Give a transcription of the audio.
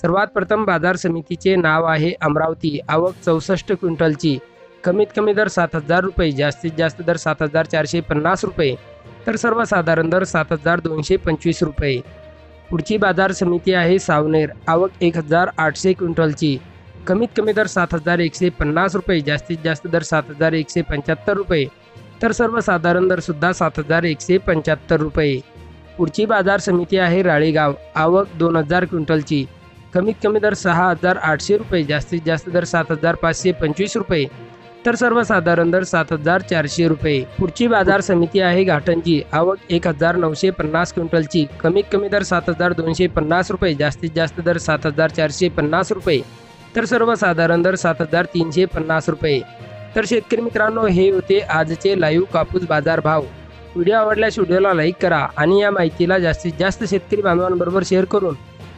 सर्वात प्रथम बाजार समितीचे नाव आहे अमरावती. आवक चौसष्ट क्विंटलची. कमीत कमी दर सात हजार रुपये जास्तीत जास्त दर सात हजार चारशे पन्नास रुपये तर सर्वसाधारण दर सात हजार दोनशे पंचवीस रुपये. पुढची बाजार समिती आहे सावनेर. आवक एक हजार आठशे क्विंटलची. कमीत कमी दर सात हजार एकशे पन्नास रुपये जास्तीत जास्त दर सात हजार एकशे पंच्याहत्तर रुपये तर सर्वसाधारण दरसुद्धा सात हजार एकशे पंच्याहत्तर रुपये. पुढची बाजार समिती आहे राळेगाव. आवक दोन हजार क्विंटलची. कमीत कमी दर सहा हजार आठशे रुपये जास्तीत जास्त दर सात हजार पाचशे पंचवीस रुपये. तर सर्वसाधारण दर सात हजार चारशे रुपये. पुढची बाजार समिती आहे घाटंजी. आवक एक हजार नऊशे पन्नास क्विंटलची. कमीत कमी दर सात हजार दोनशे पन्नास रुपये जास्तीत जास्त दर सात हजार चारशे पन्नास रुपये. तर सर्वसाधारण दर सात हजार तीनशे पन्नास रुपये. तर शेतकरी मित्रांनो हे होते आजचे लाईव्ह कापूस बाजार भाव व्हिडिओ आवडल्यास व्हिडिओला लाईक करा आणि या माहितीला जास्तीत जास्त शेतकरी बांधवांबरोबर शेअर करून